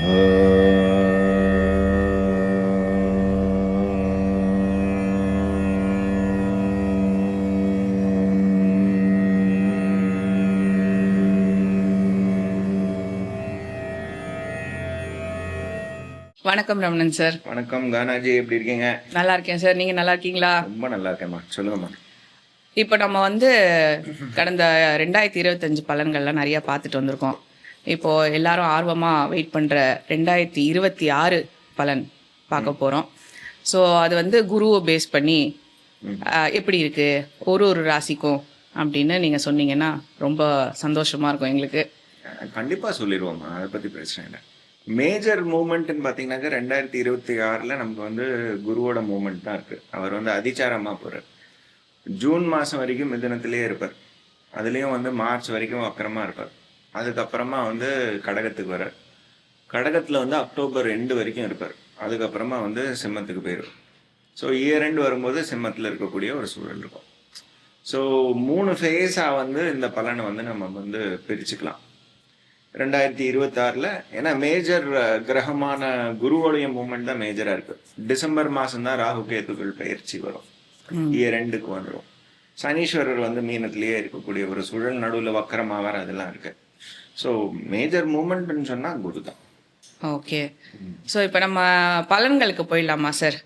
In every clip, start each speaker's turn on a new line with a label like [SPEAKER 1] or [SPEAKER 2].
[SPEAKER 1] வணக்கம் ரமணன் சார்.
[SPEAKER 2] வணக்கம் கானாஜி எப்படி இருக்கீங்க?
[SPEAKER 1] நல்லா இருக்கேன் சார். நீங்க நல்லா இருக்கீங்களா?
[SPEAKER 2] ரொம்ப நல்லா இருக்கேம்மா. சொல்லுங்கம்மா.
[SPEAKER 1] இப்போ நம்ம வந்து கடந்த ரெண்டாயிரத்தி இருபத்தஞ்சு பலன்கள்லாம் நிறைய பார்த்துட்டு வந்திருக்கோம். இப்போ எல்லாரும் ஆர்வமா வெயிட் பண்ற ரெண்டாயிரத்தி இருபத்தி ஆறு பலன் பார்க்க போறோம். ஸோ அது வந்து குருவை பேஸ் பண்ணி எப்படி இருக்கு? ஒரு ஒரு ராசிக்கும் அப்படின்னு நீங்க சொன்னீங்கன்னா ரொம்ப சந்தோஷமா இருக்கும் எங்களுக்கு.
[SPEAKER 2] அஹ் கண்டிப்பா சொல்லிடுவோம்மா அதை பத்தி பிரச்சனை இல்லை. மேஜர் மூமெண்ட்னு பார்த்தீங்கன்னாக்கா ரெண்டாயிரத்தி இருபத்தி ஆறில் நமக்கு வந்து குருவோட மூமெண்ட் தான் இருக்கு. அவர் வந்து அதிச்சாரமா போறார். ஜூன் மாதம் வரைக்கும் மிதனத்திலே இருப்பார். அதுலேயும் வந்து மார்ச் வரைக்கும் வக்கரமா இருப்பார். அதுக்கப்புறமா வந்து கடகத்துக்கு வரார் கடகத்தில் வந்து அக்டோபர் ரெண்டு வரைக்கும் இருப்பார். அதுக்கப்புறமா வந்து சிம்மத்துக்கு போயிடும் ஸோ இயர் ரெண்டு வரும்போது சிம்மத்தில் இருக்கக்கூடிய ஒரு சூழல் இருக்கும். ஸோ மூணு ஃபேஸாக வந்து இந்த பலனை வந்து நம்ம வந்து பிரிச்சுக்கலாம். ரெண்டாயிரத்தி இருபத்தாறில் ஏன்னா மேஜர் கிரகமான குருவோடைய மூமெண்ட் தான் மேஜராக இருக்கு. டிசம்பர் மாதம் தான் ராகு கேதுக்கள் பயிற்சி வரும். இயர் ரெண்டுக்கு வந்துடும் சனீஸ்வரர் வந்து மீனத்திலேயே இருக்கக்கூடிய ஒரு சூழல் நடுவில் வக்கரமாவார் அதெல்லாம் இருக்கு. ஸோ மேஜர் மூமெண்ட்னு சொன்னால் குரு தான்.
[SPEAKER 1] ஓகே ஸோ இப்போ நம்ம பலன்களுக்கு போயிடலாமா சார்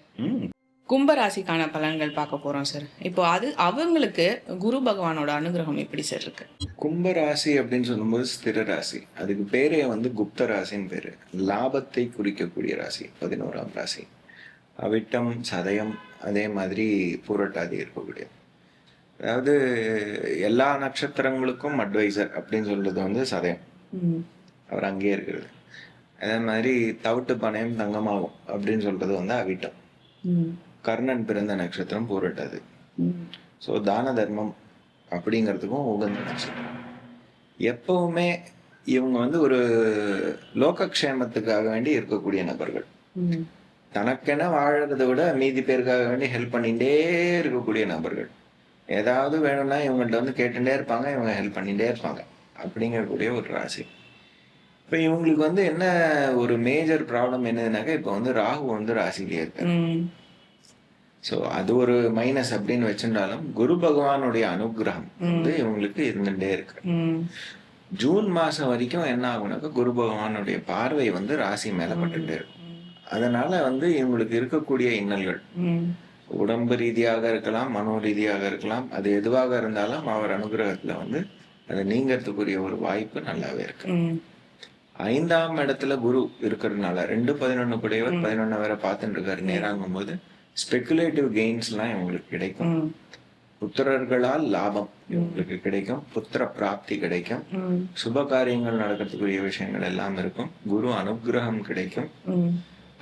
[SPEAKER 1] கும்பராசிக்கான பலன்கள் பார்க்க போறோம் சார் இப்போ அது அவங்களுக்கு குரு பகவானோட அனுகிரகம் எப்படி சார் இருக்கு?
[SPEAKER 2] கும்ப ராசி அப்படின்னு சொல்லும்போது ஸ்திர ராசி. அதுக்கு பேரே வந்து குப்த ராசின்னு பேரு. லாபத்தை குறிக்கக்கூடிய ராசி பதினோராம் ராசி. அவிட்டம் சதயம் அதே மாதிரி பூரட்டாதி இருக்கக்கூடிய. அதாவது எல்லா நட்சத்திரங்களுக்கும் அட்வைசர் அப்படின்னு சொல்றது வந்து சதயம். அவர் அங்கேயே இருக்கிறது. அதே மாதிரி தவிட்டு பணயம் தங்கமாகும் அப்படின்னு சொல்றது வந்து அவிட்டம். கர்ணன் பிறந்த நட்சத்திரம் பூரட்டாதி. ஸோ தான தர்மம் அப்படிங்கிறதுக்கும் உகந்த நட்சத்திரம். எப்பவுமே இவங்க வந்து ஒரு லோகக்ஷேமத்துக்காக வேண்டி இருக்கக்கூடிய நபர்கள். தனக்கென வாழறதை விட மீதி பேருக்காக வேண்டி ஹெல்ப் பண்ணிட்டே இருக்கக்கூடிய நபர்கள். ஏதாவது வேணும்னா இவங்கள்ட்ட வந்து கேட்டுட்டே இருப்பாங்க இவங்க ஹெல்ப் பண்ணிட்டே இருப்பாங்க. அப்படிங்கக்கூடிய ஒரு ராசி. இப்போ இவங்களுக்கு வந்து என்ன ஒரு மேஜர் ப்ராப்ளம் என்னதுனாக்கா இப்போ வந்து ராகு வந்து ராசிலேயே இருக்கு ஸோ அது ஒரு மைனஸ் அப்படின்னு வச்சிருந்தாலும் குரு பகவானுடைய அனுகிரகம் வந்து இவங்களுக்கு இருந்துட்டே இருக்கு. ஜூன் மாசம் வரைக்கும் என்ன ஆகுனாக்கா குரு பகவானுடைய பார்வை வந்து ராசி மேல பட்டுட்டே இருக்கும். அதனால வந்து இவங்களுக்கு இருக்கக்கூடிய இன்னல்கள். உடம்பு ரீதியாக இருக்கலாம் மனோ ரீதியாக இருக்கலாம் அது எதுவாக இருந்தாலும் அவர் அனுகிரகத்துல வந்து அது நீங்கிறதுக்குரிய ஒரு வாய்ப்பு நல்லாவே இருக்கு. ஐந்தாம் இடத்துல குரு இருக்கிறதுனால ரெண்டு பதினொன்னு கூடியவர் பதினொன்னு வேற பார்த்துட்டு இருக்காரு நேராங்கும் போது ஸ்பெகுலேட்டிவ் கெயின்ஸ் எல்லாம் இவங்களுக்கு கிடைக்கும். புத்திரர்களால் லாபம் இவங்களுக்கு கிடைக்கும். புத்திர பிராப்தி கிடைக்கும். சுப காரியங்கள் நடக்கிறதுக்குரிய விஷயங்கள் எல்லாம் இருக்கும். குரு அனுகிரகம் கிடைக்கும்.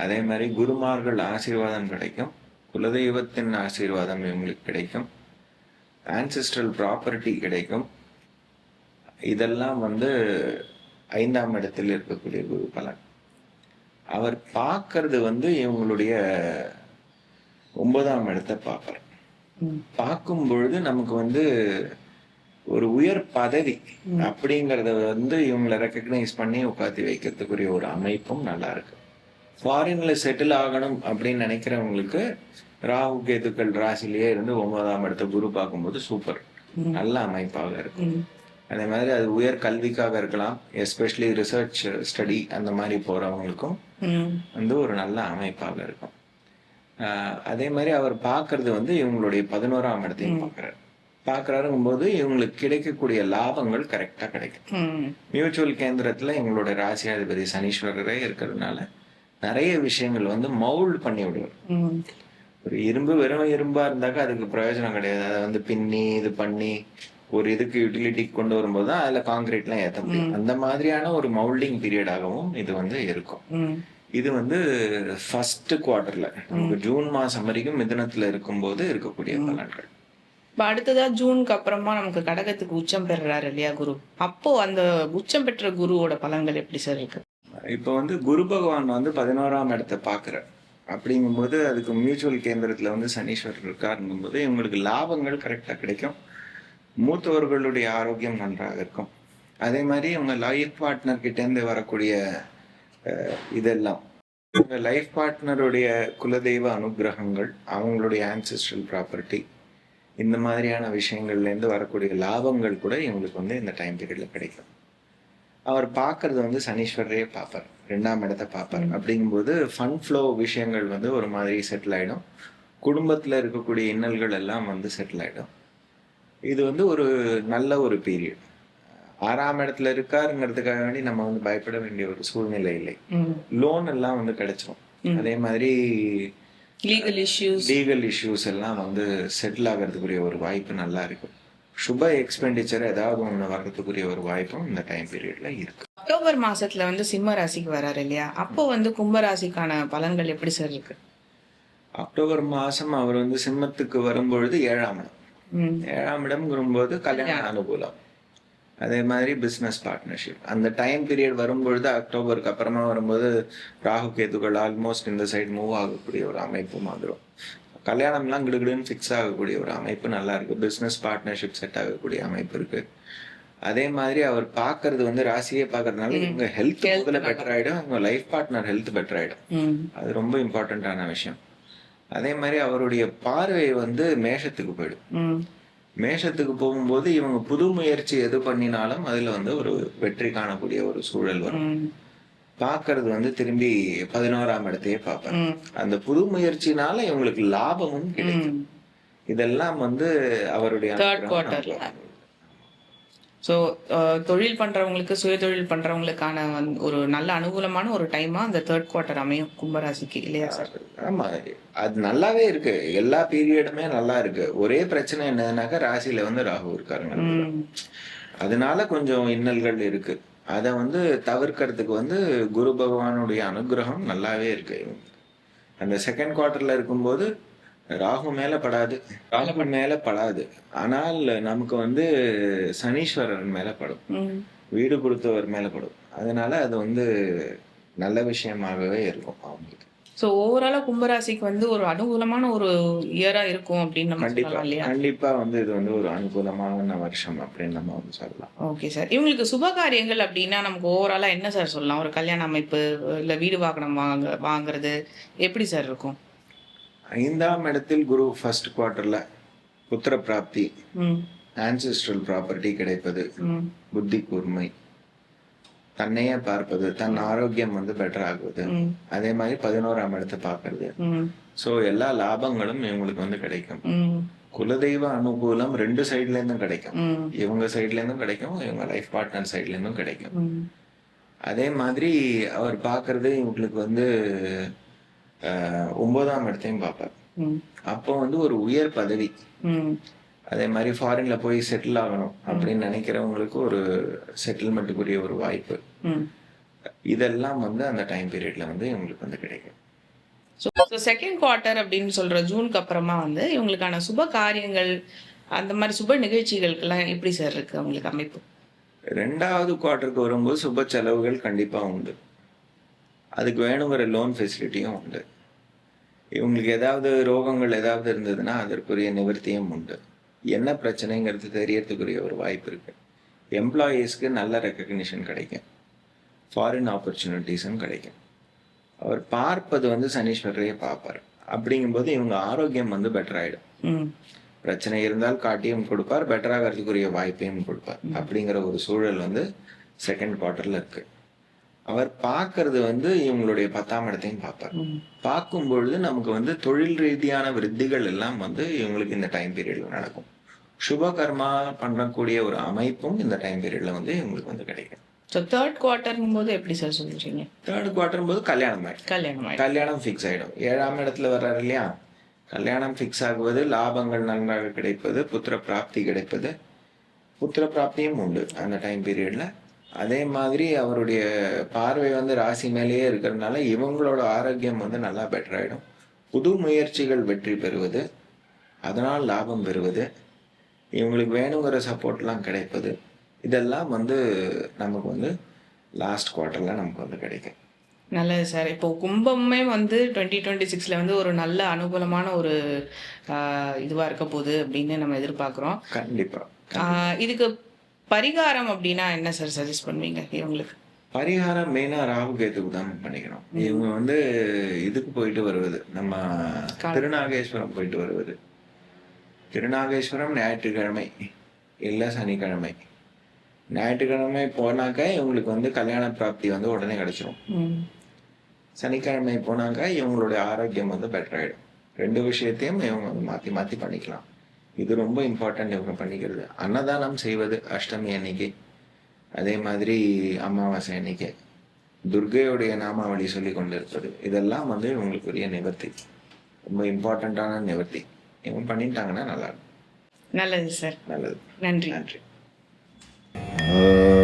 [SPEAKER 2] அதே மாதிரி குருமார்கள் ஆசீர்வாதம் கிடைக்கும். குலதெய்வத்தின் ஆசீர்வாதம் இவங்களுக்கு கிடைக்கும். ஆன்சிஸ்ட்ரல் ப்ராப்பர்ட்டி கிடைக்கும். இதெல்லாம் வந்து ஐந்தாம் இடத்தில் இருக்கக்கூடிய குரு பலன். அவர் பார்க்கறது வந்து இவங்களுடைய ஒன்பதாம் இடத்தை பார்ப்பார். பார்க்கும் பொழுது நமக்கு வந்து ஒரு உயர் பதவி அப்படிங்கறத வந்து இவங்களை ரெக்கக்னைஸ் பண்ணி உட்காத்தி வைக்கிறதுக்குரிய ஒரு அமைப்பும் நல்லா இருக்கு. ஃபாரின்ல செட்டில் ஆகணும் அப்படின்னு நினைக்கிறவங்களுக்கு ராகு கேதுக்கள் ராசிலேயே இருந்து ஒன்பதாம் இடத்த குரு பார்க்கும்போது சூப்பர் நல்ல அமைப்பாக இருக்கும். அதே மாதிரி அது உயர் கல்விக்காக இருக்கலாம். எஸ்பெஷலி ரிசர்ச் ஸ்டடி அந்த மாதிரி போறவங்களுக்கும் வந்து ஒரு நல்ல அமைப்பாக இருக்கும். ஆஹ் அதே மாதிரி அவர் பார்க்கறது வந்து இவங்களுடைய பதினோராம் இடத்தையும் பார்க்கறாரு. பார்க்கறாருங்கும் போது இவங்களுக்கு கிடைக்கக்கூடிய லாபங்கள் கரெக்டா கிடைக்கும். மியூச்சுவல் கேந்திரத்துல எங்களோட ராசியாதிபதி சனீஸ்வரரே இருக்கிறதுனால நிறைய விஷயங்கள் வந்து மவுல்ட் பண்ணி விடுவார் ஒரு இரும்பு வெறும் இரும்பா இருந்தாக்கா அதுக்கு பிரயோஜனம் கிடையாது. அதை வந்து பின்னி இது பண்ணி ஒரு இதுக்கு யூட்டிலிட்டிக்கு கொண்டு வரும்போது தான் அதுல காங்கிரீட்லாம் ஏத்த முடியும். அந்த மாதிரியான ஒரு மவுல்டிங் பீரியடாகவும் இது வந்து இருக்கும். இது வந்து ஃபர்ஸ்ட் குவார்டர்ல நமக்கு ஜூன் மாசம் வரைக்கும் மிதுனத்துல இருக்கும்போது இருக்கக்கூடிய பலன்கள்.
[SPEAKER 1] இப்போ அடுத்ததா ஜூனுக்கு அப்புறமா நமக்கு கடகத்துக்கு உச்சம் பெறுறாரு இல்லையா குரு? அப்போ அந்த உச்சம் பெற்ற குருவோட பலன்கள் எப்படி சார் இருக்கு?
[SPEAKER 2] இப்போ வந்து குரு பகவான் வந்து பதினோராம் இடத்தை பார்க்குறார். அப்படிங்கும்போது அதுக்கு மியூச்சுவல் கேந்திரத்தில் வந்து சனீஸ்வரர் இருக்காருங்கும்போது இவங்களுக்கு லாபங்கள் கரெக்டாக கிடைக்கும். மூத்தவர்களுடைய ஆரோக்கியம் நன்றாக இருக்கும். அதே மாதிரி இவங்க லைஃப் பார்ட்னர் கிட்டேருந்து வரக்கூடிய இதெல்லாம். இவங்க லைஃப் பார்ட்னருடைய குலதெய்வ அனுக்கிரகங்கள் அவங்களுடைய ஆன்சிஸ்ட்ரல் ப்ராப்பர்ட்டி இந்த மாதிரியான விஷயங்கள்லேருந்து வரக்கூடிய லாபங்கள் கூட இவங்களுக்கு வந்து இந்த டைம் பீரியடில் கிடைக்கும். அவர் பார்க்கறது வந்து சனீஸ்வரரே பார்ப்பார். ரெண்டாம் இடத்தை பார்ப்பார். அப்படிங்கும்போது ஃபன் ஃப்ளோ விஷயங்கள் வந்து ஒரு மாதிரி செட்டில் ஆகிடும் குடும்பத்தில் இருக்கக்கூடிய இன்னல்கள் எல்லாம் வந்து செட்டில் ஆகிடும் இது வந்து ஒரு நல்ல ஒரு பீரியட் ஆறாம் இடத்துல இருக்காருங்கிறதுக்காக வேண்டி நம்ம வந்து பயப்பட வேண்டிய ஒரு சூழ்நிலை இல்லை. லோன் எல்லாம் வந்து கிடைச்சிரும். அதே மாதிரி
[SPEAKER 1] லீகல் இஷ்யூஸ்
[SPEAKER 2] லீகல் இஷ்யூஸ் எல்லாம் வந்து செட்டில் ஆகிறதுக்குரிய ஒரு வாய்ப்பு நல்லா இருக்கு சுப எக்ஸ்பெண்டிச்சர் ஏதாவது ஒன்று வர்றதுக்குரிய ஒரு வாய்ப்பும் இந்த டைம் பீரியட்ல இருக்கு.
[SPEAKER 1] அக்டோபர் மாசத்துல வந்து சிம்ம ராசிக்கு வராரு இல்லையா? அப்போ வந்து கும்ப ராசிக்கான பலன்கள் எப்படி சார் இருக்கு?
[SPEAKER 2] அக்டோபர் மாசம் அவர் வந்து சிம்மத்துக்கு வரும்பொழுது ஏழாம் இடம். ஏழாம் இடம்ங்கிறபோது கல்யாண அனுகூலம். அதே மாதிரி பிஸ்னஸ் பார்ட்னர்ஷிப் அந்த டைம் பீரியட் வரும்பொழுது அக்டோபருக்கு அப்புறமா வரும்போது ராகு கேதுகள் ஆல்மோஸ்ட் இந்த சைடு மூவ் ஆகக்கூடிய ஒரு அமைப்பு வந்துடும் கல்யாணம்லாம் கிடுகிடுன்னு ஃபிக்ஸ் ஆகக்கூடிய ஒரு அமைப்பு நல்லா இருக்கு. பிஸ்னஸ் பார்ட்னர்ஷிப் செட் ஆகக்கூடிய அமைப்பு இருக்கு. அதே மாதிரி அவர் பார்க்கறது வந்து ராசியே பார்க்கறதுனால இவங்க ஹெல்த் முதல்ல பெட்டர் ஆயிடும். இவங்க லைஃப் பார்ட்னர் ஹெல்த் பெட்டர் ஆயிடும்.
[SPEAKER 1] ம்.
[SPEAKER 2] அது ரொம்ப இம்பார்ட்டண்ட்டான விஷயம். அதே மாதிரி அவருடைய பார்வை வந்து மேஷத்துக்கு போயிடும். மேஷத்துக்கு போகும்போது இவங்க புது முயற்சி எது பண்ணினாலும் அதுல வந்து ஒரு வெற்றி காணக்கூடிய ஒரு சூழல் வரும்.
[SPEAKER 1] ம்
[SPEAKER 2] பார்க்கிறது வந்து திரும்பி பதினோராம் இடத்தையே பார்ப்பாங்க
[SPEAKER 1] ம்.
[SPEAKER 2] அந்த புது முயற்சினால இவங்களுக்கு லாபமும் கிடைக்கும். இதெல்லாம் வந்து அவருடைய
[SPEAKER 1] ஸோ தொழில் பண்றவங்களுக்கு சுய தொழில் பண்றவங்களுக்கான வந்து ஒரு நல்ல அனுகூலமான ஒரு டைமா அந்த தேர்ட் குவார்ட்டர் அமையும் கும்பராசிக்கு இல்லையா சார்
[SPEAKER 2] ஆமா. அது நல்லாவே இருக்கு. எல்லா பீரியடுமே நல்லா இருக்கு. ஒரே பிரச்சனை என்னதுனாக்கா ராசியில வந்து ராகு இருக்காருங்க. அதனால கொஞ்சம் இன்னல்கள் இருக்கு. அதை வந்து தவிர்க்கிறதுக்கு வந்து குரு பகவானுடைய அனுகிரகம் நல்லாவே இருக்கு. இவங்களுக்கு. அந்த செகண்ட் குவார்ட்டர்ல இருக்கும்போது ராகு மேல படாது. ராகு மேல படாது. ஆனால் நமக்கு வந்து சனீஸ்வரர் மேல படும். வீடு கொடுத்தவர் மேல படும். அதனால அது வந்து நல்ல விஷயமாகவே இருக்கும் அவங்களுக்கு.
[SPEAKER 1] ஸோ ஓவராலா கும்பராசிக்கு வந்து ஒரு அனுகூலமான ஒரு இயரா இருக்கும் அப்படின்னு நம்ம சொல்லலாம் இல்லையா?
[SPEAKER 2] கண்டிப்பா வந்து இது வந்து ஒரு அனுகூலமான வருஷம் அப்படின்னு நம்ம வந்து சொல்லலாம்.
[SPEAKER 1] ஓகே சார் இவங்களுக்கு சுப காரியங்கள் அப்படின்னா நமக்கு ஓவராலா என்ன சார் சொல்லலாம்? ஒரு கல்யாண அமைப்பு இல்ல வீடு வாகனம் வாங்க வாங்குறது எப்படி சார் இருக்கும்?
[SPEAKER 2] ஐந்தாம் இடத்தில் குரு ஃபர்ஸ்ட் குவார்ட்டர்ல புத்திர பிராப்தி
[SPEAKER 1] ம்.
[SPEAKER 2] ஆன்சிஸ்ட்ரல் ப்ராப்பர்ட்டி கிடைப்பது
[SPEAKER 1] ம்.
[SPEAKER 2] புத்தி கூர்மை தன்னையே பார்ப்பது தன் ஆரோக்கியம் வந்து பெட்டர் ஆகுவது
[SPEAKER 1] ம்.
[SPEAKER 2] அதே மாதிரி பதினோராம் இடத்தை பார்க்கறது.
[SPEAKER 1] ம்.
[SPEAKER 2] ஸோ எல்லா லாபங்களும் இவங்களுக்கு வந்து கிடைக்கும். குலதெய்வ அனுகூலம் ரெண்டு சைட்ல இருந்தும் கிடைக்கும். இவங்க சைட்ல இருந்தும் கிடைக்கும் இவங்க லைஃப் பார்ட்னர் சைட்ல இருந்தும் கிடைக்கும். அதே மாதிரி அவர் பார்க்கறது இவங்களுக்கு வந்து ஒன்பதாம் இடத்தையும் பார்ப்பார். அப்போ வந்து ஒரு உயர் பதவி. அதே மாதிரி ஃபாரின்ல போய் செட்டில் ஆகணும் அப்படின்னு நினைக்கிறவங்களுக்கு ஒரு செட்டில்மெண்ட்டுக்குரிய ஒரு வாய்ப்பு. இதெல்லாம் வந்து அந்த டைம் பீரியட்ல வந்து இவங்களுக்கு வந்து கிடைக்கும்.
[SPEAKER 1] ஸோ செகண்ட் குவார்ட்டர் அப்படின்னு சொல்ற ஜூனுக்கு அப்புறமா வந்து இவங்களுக்கான சுப காரியங்கள் அந்த மாதிரி சுப நிகழ்ச்சிகளுக்கெல்லாம் எப்படி சார் இருக்கு அவங்களுக்கு அமைப்பு?
[SPEAKER 2] ரெண்டாவது குவார்ட்டருக்கு வரும்போது சுப செலவுகள் கண்டிப்பா உண்டு. அதுக்கு வேணுங்கிற லோன் ஃபெசிலிட்டியும் உண்டு. இவங்களுக்கு ஏதாவது ரோகங்கள் ஏதாவது இருந்ததுன்னா அதற்குரிய நிவர்த்தியும் உண்டு. என்ன பிரச்சனைங்கிறது தெரியறதுக்குரிய ஒரு வாய்ப்பு இருக்கு. எம்ப்ளாயீஸ்க்கு நல்ல ரெக்கக்னிஷன் கிடைக்கும். ஃபாரின் ஆப்பர்ச்சுனிட்டிஸும் கிடைக்கும். அவர் பார்ப்பது வந்து சனீஸ்வரரையே பார்ப்பார். அப்படிங்கும்போது இவங்க ஆரோக்கியம் வந்து பெட்டர் ஆயிடும்.
[SPEAKER 1] ம்.
[SPEAKER 2] பிரச்சனை இருந்தால் காட்டியும் கொடுப்பார் பெட்டர் ஆகிறதுக்குரிய வாய்ப்பையும் கொடுப்பார். அப்படிங்கிற ஒரு சூழல் வந்து செகண்ட் குவார்ட்டர்ல இருக்கு. அவர் பார்க்கறது வந்து இவங்களுடைய பத்தாம் இடத்தையும் பார்ப்பார். பார்க்கும் பொழுது நமக்கு வந்து தொழில் ரீதியான விருத்திகள் எல்லாம் வந்து இவங்களுக்கு இந்த டைம் பீரியட்ல நடக்கும். சுப கர்மா பண்ணக்கூடிய ஒரு அமைப்பும் இந்த டைம் பீரியட்ல வந்து இவங்களுக்கு வந்து கிடைக்கும்.
[SPEAKER 1] ஸோ தேர்ட் குவார்ட்டர்ங்கும் போது எப்படி சார் சொல்றீங்க?
[SPEAKER 2] தேர்ட் குவார்டர் போது கல்யாணம் ஆயிடும்
[SPEAKER 1] கல்யாணம்
[SPEAKER 2] கல்யாணம் ஃபிக்ஸ் ஆயிடும். ஏழாம் இடத்துல வர்றாரு இல்லையா? கல்யாணம் ஃபிக்ஸ் ஆகுவது லாபங்கள் நன்றாக கிடைப்பது புத்திர பிராப்தி கிடைப்பது. புத்திர பிராப்தியும் உண்டு அந்த டைம் பீரியட்ல அதே மாதிரி அவருடைய பார்வை வந்து ராசி மேலேயே இருக்கிறதுனால இவங்களோட ஆரோக்கியம் வந்து நல்லா பெட்டர் ஆயிடும். புது முயற்சிகள் வெற்றி பெறுவது அதனால் லாபம் பெறுவது இவங்களுக்கு வேணுங்கிற சப்போர்ட்லாம் கிடைப்பது. இதெல்லாம் வந்து நமக்கு வந்து லாஸ்ட் குவார்ட்டர்ல நமக்கு வந்து கிடைக்கும்.
[SPEAKER 1] நல்லது சார். இப்போ கும்பமே வந்து டுவெண்ட்டி டுவெண்ட்டி சிக்ஸ்ல வந்து ஒரு நல்ல அனுகூலமான ஒரு ஆஹ், இதுவா இருக்க போகுது அப்படின்னு நம்ம எதிர்பார்க்குறோம்.
[SPEAKER 2] கண்டிப்பா
[SPEAKER 1] ஆஹ், இதுக்கு பரிகாரம் அப்படின்னா என்ன சார் சஜஸ்ட் பண்ணுவீங்க இவங்களுக்கு?
[SPEAKER 2] பரிகாரம் மெயினா ராகு கேத்துக்கு தான் பண்ணிக்கணும். இவங்க வந்து இதுக்கு போயிட்டு வருவது நம்ம திருநாகேஸ்வரம் போயிட்டு வருவது. திருநாகேஸ்வரம் ஞாயிற்றுக்கிழமை இல்ல சனிக்கிழமை. ஞாயிற்றுக்கிழமை போனாக்கா இவங்களுக்கு வந்து கல்யாண பிராப்தி வந்து உடனே கிடைச்சிரும். சனிக்கிழமை போனாக்கா இவங்களுடைய ஆரோக்கியம் வந்து பெட்டர் ஆயிடும். ரெண்டு விஷயத்தையும் இவங்க வந்து மாத்தி மாத்தி பண்ணிக்கலாம். இது ரொம்ப இம்பார்ட்டன்ட் இவங்க பண்ணிக்கிறது. அன்னதானம் செய்வது அஷ்டமி அன்னைக்கு. அதே மாதிரி அமாவாசை அன்னைக்கு. துர்கையுடைய நாமாவளி சொல்லி கொண்டிருப்பது. இதெல்லாம் வந்து இவங்களுக்குரிய நிவர்த்தி. ரொம்ப இம்பார்ட்டண்ட்டான நிவர்த்தி. இவங்க பண்ணிட்டாங்கன்னா நல்லா இருக்கும்.
[SPEAKER 1] நல்லது சார்.
[SPEAKER 2] நல்லது.
[SPEAKER 1] நன்றி.
[SPEAKER 2] நன்றி. Hum.